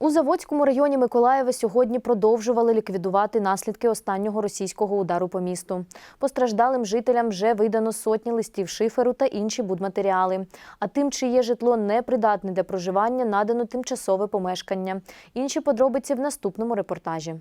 У Заводському районі Миколаєва сьогодні продовжували ліквідувати наслідки останнього російського удару по місту. Постраждалим жителям вже видано сотні листів шиферу та інші будматеріали. А тим, чиє житло непридатне для проживання, надано тимчасове помешкання. Інші подробиці в наступному репортажі.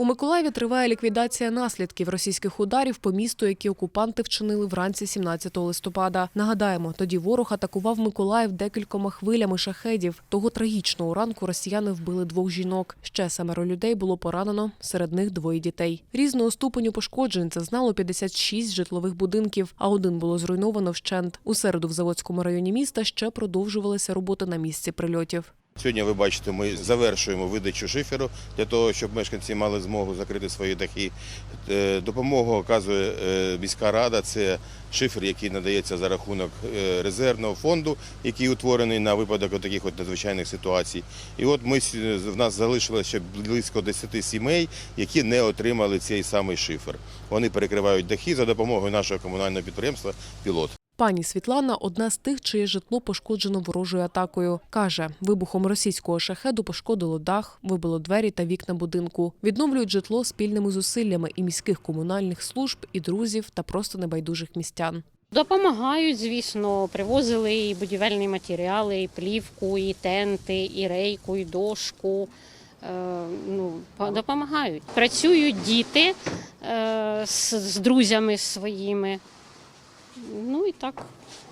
У Миколаєві триває ліквідація наслідків російських ударів по місту, які окупанти вчинили вранці 17 листопада. Нагадаємо, тоді ворог атакував Миколаїв декількома хвилями шахедів. Того трагічного ранку росіяни вбили двох жінок. Ще семеро людей було поранено, серед них двоє дітей. Різного ступеню пошкоджень зазнало 56 житлових будинків, а один було зруйновано вщент. У середу в Заводському районі міста ще продовжувалися роботи на місці прильотів. Сьогодні ви бачите, ми завершуємо видачу шиферу для того, щоб мешканці мали змогу закрити свої дахи. Е, Допомогу оказує е, міська рада. Це шифер, який надається за рахунок е, резервного фонду, який утворений на випадок таких от надзвичайних ситуацій. І от ми в нас залишилося ще близько 10 сімей, які не отримали цей самий шифер. Вони перекривають дахи за допомогою нашого комунального підприємства Пілот. Пані Світлана одна з тих, чиє житло пошкоджено ворожою атакою. Каже, вибухом російського шахеду пошкодило дах, вибило двері та вікна будинку. Відновлюють житло спільними зусиллями і міських комунальних служб, і друзів та просто небайдужих містян. Допомагають, звісно, привозили і будівельні матеріали, і плівку, і тенти, і рейку, і дошку. Е, ну, допомагають. Працюють діти е, з, з друзями своїми. Ну і так.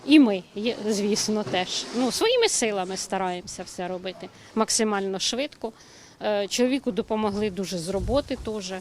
І ми, звісно, теж. Ну, своїми силами стараємося все робити максимально швидко. Е, Чоловіку допомогли дуже з роботи теж, е,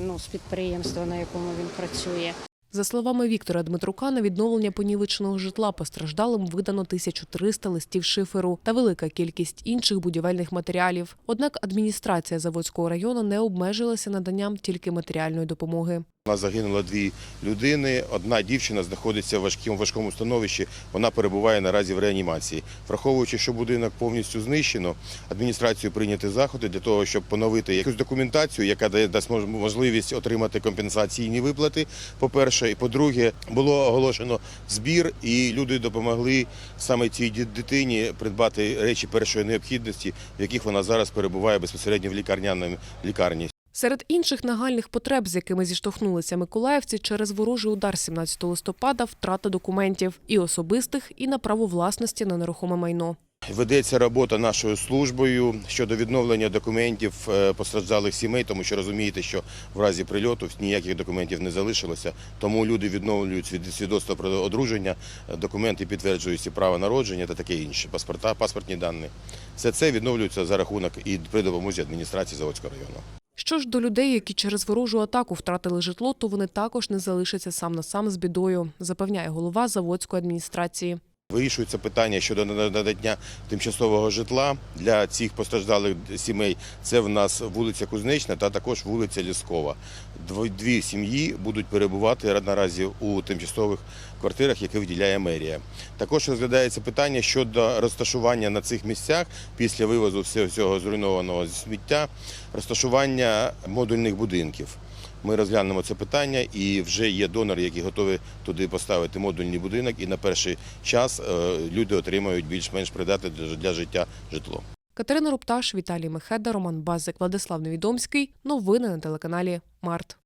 ну, з підприємства, на якому він працює. За словами Віктора Дмитрука, на відновлення понівеченого житла постраждалим видано 1300 листів шиферу та велика кількість інших будівельних матеріалів. Однак адміністрація Заводського району не обмежилася наданням тільки матеріальної допомоги. У нас загинуло дві людини. Одна дівчина знаходиться в важкому важкому становищі. Вона перебуває наразі в реанімації. Враховуючи, що будинок повністю знищено, адміністрацією прийняти заходи для того, щоб поновити якусь документацію, яка дасть можливість отримати компенсаційні виплати. По-перше, і по-друге, було оголошено збір, і люди допомогли саме цій дитині придбати речі першої необхідності, в яких вона зараз перебуває безпосередньо в лікарняному лікарні. Серед інших нагальних потреб, з якими зіштовхнулися миколаївці через ворожий удар 17 листопада, втрата документів і особистих, і на право власності на нерухоме майно. Ведеться робота нашою службою щодо відновлення документів е, постраждалих сімей, тому що розумієте, що в разі прильоту ніяких документів не залишилося. Тому люди відновлюють свід- свідоцтво про одруження, е, документи підтверджують право народження та таке інше, паспорта, паспортні дані. Все це відновлюється за рахунок і при допомозі адміністрації Заводського району. Що ж до людей, які через ворожу атаку втратили житло, то вони також не залишаться сам на сам з бідою, запевняє голова заводської адміністрації. Вирішується питання щодо надання тимчасового житла для цих постраждалих сімей. Це в нас вулиця Кузнечна та також вулиця Ліскова. Дві сім'ї будуть перебувати наразі у тимчасових квартирах, які виділяє мерія. Також розглядається питання щодо розташування на цих місцях після вивозу всього зруйнованого сміття, розташування модульних будинків. Ми розглянемо це питання, і вже є донори, які готові туди поставити модульний будинок. І на перший час е, люди отримають більш-менш придатне для- життя житло. Катерина Рупташ, Віталій Мехеда, Роман Базик, Владислав Невідомський. Новини на телеканалі Март.